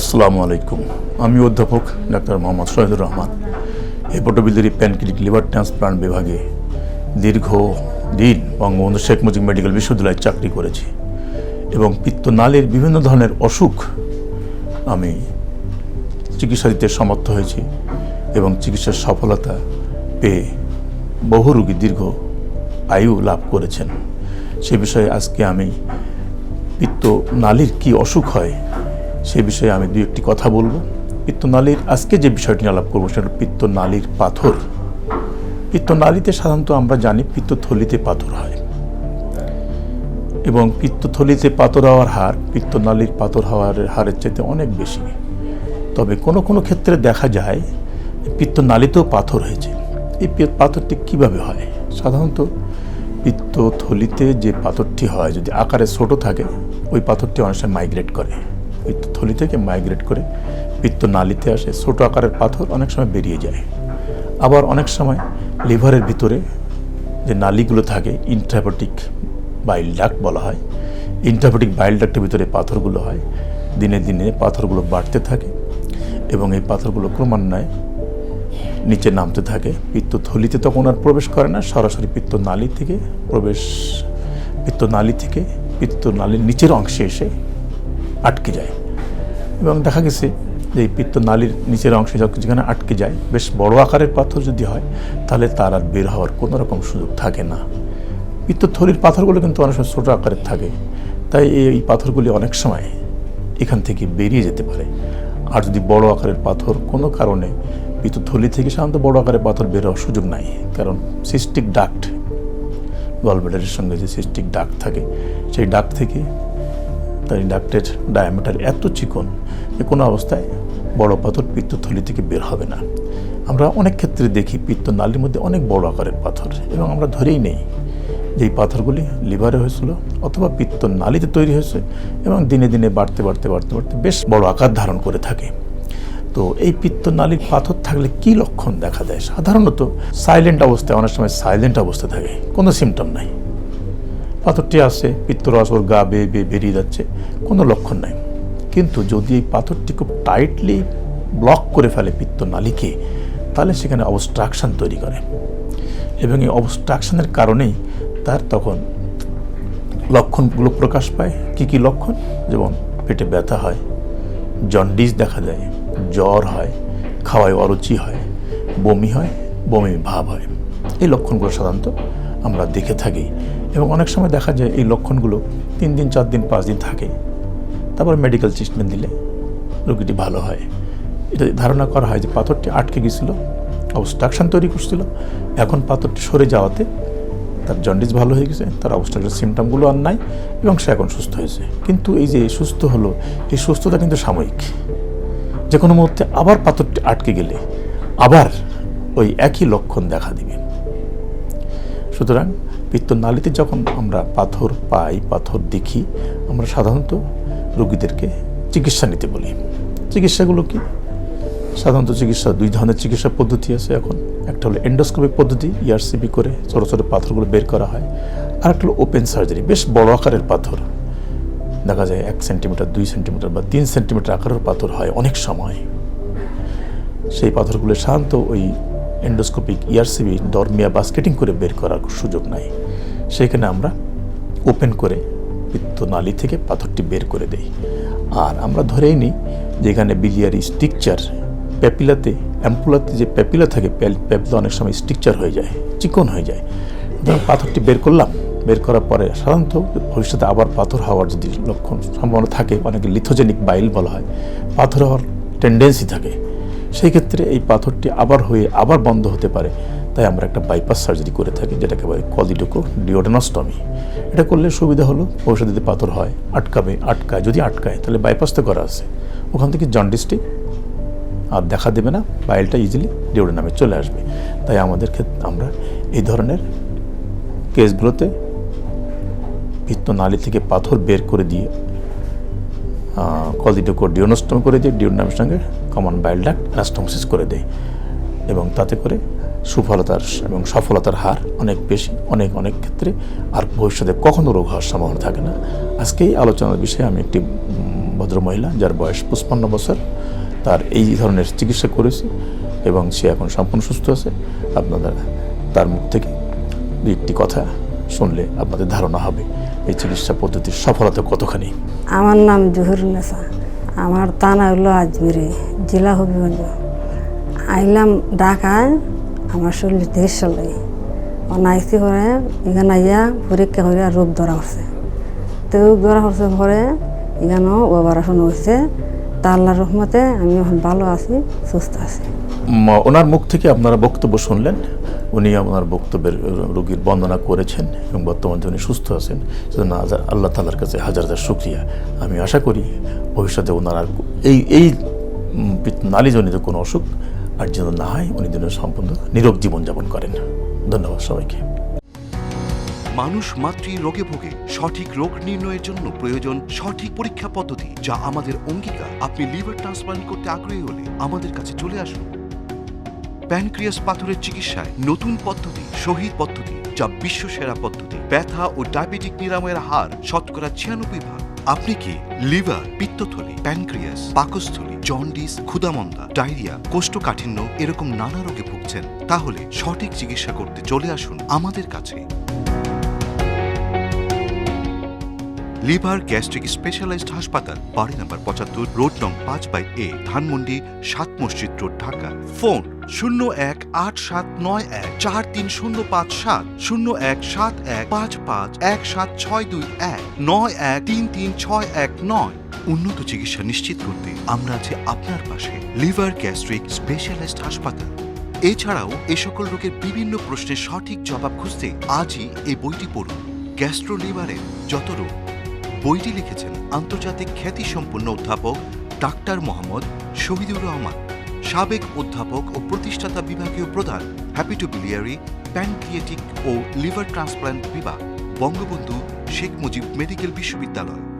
আসসালামু আলাইকুম। আমি অধ্যাপক doctor Mohammad Shahidur Rahman. Hepatobiliary pancreatic liver transplant বিভাগে দীর্ঘ দিন বঙ্গবন্ধু শেখ মুজিব মেডিকেল বিশ্ববিদ্যালয়ে চাকরি করেছি এবং পিত্ত পিত্তনালীর বিভিন্ন ধরনের অসুখ আমি চিকিৎসা দিতে সমর্থ হয়েছি এবং চিকিৎসার সফলতা পেয়ে বহু রোগী দীর্ঘ আয়ু লাভ করেছেন। সে বিষয়ে আজকে আমি পিত্ত পিত্তনালীর কি অসুখ হয় সে বিষয়ে আমি দু একটি কথা বলব। পিত্তনালীর, আজকে যে বিষয়টি আলাপ করব সেটা পিত্তনালীর পাথর। পিত্তনালীতে সাধারণত আমরা জানি পিত্তথলিতে পাথর হয়। এবং পিত্তথলিতে পাথর হওয়ার হার, পিত্তনালীর পাথর হওয়ার হারের চাইতে অনেক বেশি। তবে কোনো কোনো ক্ষেত্রে দেখা যায়, পিত্তনালীতেও পাথর হয়েছে। এই পাথরটি কীভাবে হয়? সাধারণত পিত্তথলিতে যে পাথরটি হয়, যদি আকারে ছোট থাকে, ওই পাথরটি অনেক সময় মাইগ্রেট করে। পিত্তথলি থেকে মাইগ্রেট করে পিত্তনালীতে আসে। ছোট আকারের পাথর অনেক সময় বেরিয়ে যায়। আবার অনেক সময় লিভারের ভিতরে যে নালিগুলো থাকে ইন্ট্রাপটিক বাইল ডাক্ট বলা হয় ইন্ট্রাপটিক বাইল ডাক্টের ভিতরে পাথরগুলো হয়। দিনে দিনে পাথরগুলো বাড়তে থাকে এবং এই পাথরগুলো ক্রমান্বয়ে নিচে নামতে থাকে। পিত্তথলিতে তখন আর প্রবেশ করে না, সরাসরি পিত্তনালী থেকে প্রবেশ, পিত্তনালী থেকে পিত্তনালীর নিচের অংশে এসে আটকে যায়। এবং দেখা গেছে যে এই পিত্তনালীর নিচের অংশে যখন আটকে যায়, বেশ বড় আকারের পাথর যদি হয়, তাহলে তার আর বের হওয়ার কোনো রকম সুযোগ থাকে না। পিত্তথলির পাথরগুলো কিন্তু অনেক সময় ছোটো আকারের থাকে। তাই এই পাথরগুলি অনেক সময় এখান থেকে বেরিয়ে যেতে পারে। আর যদি বড় আকারের পাথর কোনো কারণে পিত্তথলি থেকে সাধারণত বড় আকারের পাথর বের হওয়ার সুযোগ নাই। কারণ সিস্টিক ডাক্ট গলব্লাডারের সঙ্গে যে সিস্টিক ডাক থাকে, সেই ডাক থেকে তার ডাক্টের ডায়ামিটার এত চিকন যে কোনো অবস্থায় বড় পাথর পিত্তথলি থেকে বের হবে না। আমরা অনেক ক্ষেত্রে দেখি পিত্ত নালীর মধ্যে অনেক বড় আকারের পাথর এবং আমরা ধরেই নেই যে এই পাথরগুলি লিভারে হয়েছিল অথবা পিত্ত নালীতে তৈরি হয়েছে এবং দিনে দিনে বাড়তে বাড়তে বাড়তে বাড়তে বেশ বড় আকার ধারণ করে থাকে। তো এই পিত্তনালীর পাথর থাকলে কি লক্ষণ দেখা দেয়? সাধারণত সাইলেন্ট অবস্থায়, অনেক সময় সাইলেন্ট অবস্থায় থাকে। কোনো সিমটম নাই। পাথরটি আসে পিত্তরস ওর গা বেয়ে বেয়ে বেরিয়ে যাচ্ছে, কোনো লক্ষণ নাই। কিন্তু যদি এই পাথরটি খুব টাইটলি ব্লক করে ফেলে পিত্তনালীকে তাহলে সেখানে অবস্ট্রাকশন তৈরি করে। এবং এই অবস্ট্রাকশনের কারণেই তার তখন লক্ষণগুলো প্রকাশ পায়। কি কি লক্ষণ? যেমন পেটে ব্যথা হয় জন্ডিস দেখা যায়, জ্বর হয়, খাওয়ায় অরুচি হয়, বমি হয় বমি ভাব হয়। এই লক্ষণগুলো সাধারণত আমরা দেখে থাকি এবং অনেক সময় দেখা যায় এই লক্ষণগুলো তিন দিন, চার দিন, পাঁচ দিন থাকে। তারপর মেডিকেল ট্রিটমেন্ট দিলে রোগীটি ভালো হয়। এটা ধারণা করা হয় যে পাথরটি আটকে গেছিল অবস্ট্রাকশন তৈরি করছিল। এখন পাথরটি সরে যাওয়াতে তার জন্ডিস ভালো হয়ে গেছে, তার অবস্ট্রাকশন সিমটমগুলো আর নাই এবং সে এখন সুস্থ হয়েছে। কিন্তু এই যে সুস্থ হলো, এই সুস্থতা কিন্তু সাময়িক। যে কোনো মুহূর্তে আবার পাথরটি আটকে গেলে আবার ওই একই লক্ষণ দেখা দিবে। সুতরাং পিত্তনালীতে যখন আমরা পাথর পাই, পাথর দেখি, আমরা সাধারণত রোগীদেরকে চিকিৎসা নিতে বলি। চিকিৎসাগুলো কি? সাধারণত চিকিৎসা, দুই ধরনের চিকিৎসা পদ্ধতি আছে এখন। একটা হলো এন্ডোস্কোপিক পদ্ধতি ইআরসিপি করে ছোটো ছোটো পাথরগুলো বের করা হয়। আর একটা হলো ওপেন সার্জারি বেশ বড় আকারের পাথর। দেখা যায় এক সেন্টিমিটার, দুই সেন্টিমিটার বা তিন সেন্টিমিটার আকারের পাথর হয় অনেক সময়। সেই পাথরগুলো সাধারণত ওই এন্ডোস্কোপিক ইয়ারসিবি ডরমিয়া বাস্কেটিং করে বের করার সুযোগ নাই। সেখানে আমরা ওপেন করে পিত্তনালী থেকে পাথরটি বের করে দেই। আর আমরা ধরেই নিই যেখানে বিলিয়ারি স্ট্রিকচার প্যাপিলাতে অ্যাম্পুলাতে যে প্যাপিলা থাকে প্যাপিলা অনেক সময় স্ট্রিকচার হয়ে যায়, চিকন হয়ে যায়। ধরুন পাথরটি বের করলাম, বের করার পরে সাধারণত ভবিষ্যতে আবার পাথর হওয়ার যদি লক্ষণ সম্ভাবনা থাকে, অনেকে লিথোজেনিক বাইল বলা হয়, পাথর হওয়ার টেন্ডেন্সি থাকে। সেই ক্ষেত্রে এই পাথরটি আবার হয়ে আবার বন্ধ হতে পারে। তাই আমরা একটা বাইপাস সার্জারি করে থাকি, যেটাকে বলে কলিডোকো ডিওডেনস্টমি এটা করলে সুবিধা হলো ভবিষ্যতে যদি পাথর হয়, আটকাবে, আটকায়, যদি আটকায়, তাহলে বাইপাস তো করা আছে। ওখান থেকে জন্ডিসটি আর দেখা দেবে না বাইলটা ইজিলি ডিওডেনামে চলে আসবে। তাই আমাদের ক্ষেত্রে আমরা এই ধরনের কেসগুলোতে পিত্তনালী থেকে পাথর বের করে দিয়ে কলিডোকো ডিওনোস্টম করে দিয়ে ডিওনামের সঙ্গে কমন বাইল ডাক্ট করে দেয়। এবং তাতে করে সুফলতার এবং সফলতার হার অনেক বেশি, অনেক অনেক ক্ষেত্রে। আর ভবিষ্যতে কখনো রোগ হওয়ার সম্ভাবনা থাকে না। আজকে এই আলোচনার বিষয়ে আমি একটি ভদ্রমহিলা যার বয়স পঁচপান্ন বছর, তার এই ধরনের চিকিৎসা করেছি এবং সে এখন সম্পূর্ণ সুস্থ আছে। আপনারা তার মুখ থেকে একটি কথা শুনলে আপনাদের ধারণা হবে। এই চিকিৎসা পদ্ধতির সফলতা কতখানি? আমার নাম জহিরুন্নেসা আমার থানা হলো আজমিরে, জেলা হবিগঞ্জ। আইলাম ঢাকায় আমার শরীর দেশ চলে। অনাইসি করে এখানে আইয়া পরীক্ষা করে রোগ ধরা হচ্ছে। তো রোগ ধরা হচ্ছে পরে এখানেও অপারেশন হয়েছে তা আল্লাহর রহমতে আমি এখন ভালো আছি, সুস্থ আছি। ওনার মুখ থেকে আপনারা বক্তব্য শুনলেন। উনি আপনার বক্তব্যের রোগীর বন্দনা করেছেন এবং বর্তমানে উনি সুস্থ আছেন, সেজন্য আল্লাহ তালার কাছে হাজার হাজার শুক্রিয়া। আমি আশা করি ভবিষ্যতে ওনার আর এই এই নালীজনিত কোনো অসুখ আর যেন না হয়, উনি যেন সম্পূর্ণ নিরোগ জীবনযাপন করেন। ধন্যবাদ সবাইকে। মানুষ মাতৃ রোগে ভোগে, সঠিক রোগ নির্ণয়ের জন্য প্রয়োজন সঠিক পরীক্ষা পদ্ধতি, যা আমাদের অঙ্গীকার। আপনি লিভার ট্রান্সপ্লান্ট করতে আগ্রহী হলে আমাদের কাছে চলে আসুন। প্যানক্রিয়াস পাথরের চিকিৎসায় নতুন পদ্ধতি, শহীদ পদ্ধতি যা বিশ্ব সেরা পদ্ধতি। ব্যথা ও ডায়াবেটিক নিরাময়ের হার শতকরা ছিয়ানব্বই ভাগ। আপনি কি লিভার, পিত্তথলি, প্যানক্রিয়াস, পাকস্থলী, জন্ডিস, ক্ষুদামন্দা, ডায়রিয়া, কোষ্ঠকাঠিন্য এরকম নানা রোগে ভুগছেন? তাহলে সঠিক চিকিৎসা করতে চলে আসুন আমাদের কাছে। লিভার গ্যাস্ট্রিক স্পেশালাইজড হাসপাতাল, বাড়ি নাম্বার পঁচাত্তর, রোড নং পাঁচ বাই এ, ধানমন্ডি, সাত মসজিদ রোড, ঢাকা। ফোন শূন্য এক আট সাত নয় এক চার তিন শূন্য পাঁচ সাত, শূন্য এক সাত এক পাঁচ পাঁচ এক সাত ছয় দুই এক, নয় এক তিন তিন ছয় এক নয়। উন্নত চিকিৎসা নিশ্চিত করতে আমরা আছি আপনার পাশে। লিভার গ্যাস্ট্রিক স্পেশালিস্ট হাসপাতাল। এছাড়াও এ সকল রোগের বিভিন্ন প্রশ্নের সঠিক জবাব খুঁজতে আজই এই বইটি পড়ুন। গ্যাস্ট্রো লিভারের যত রোগ। বইটি লিখেছেন আন্তর্জাতিক খ্যাতিসম্পন্ন অধ্যাপক ডাক্তার মোহাম্মদ শহীদুর রহমান। সাবেক অধ্যাপক ও প্রতিষ্ঠাতা বিভাগীয় প্রধান হ্যাপি টু বিলিয়ারি, প্যানক্রিয়েটিক ও লিভার ট্রান্সপ্লান্ট বিভাগ, বঙ্গবন্ধু শেখ মুজিব মেডিকেল বিশ্ববিদ্যালয়।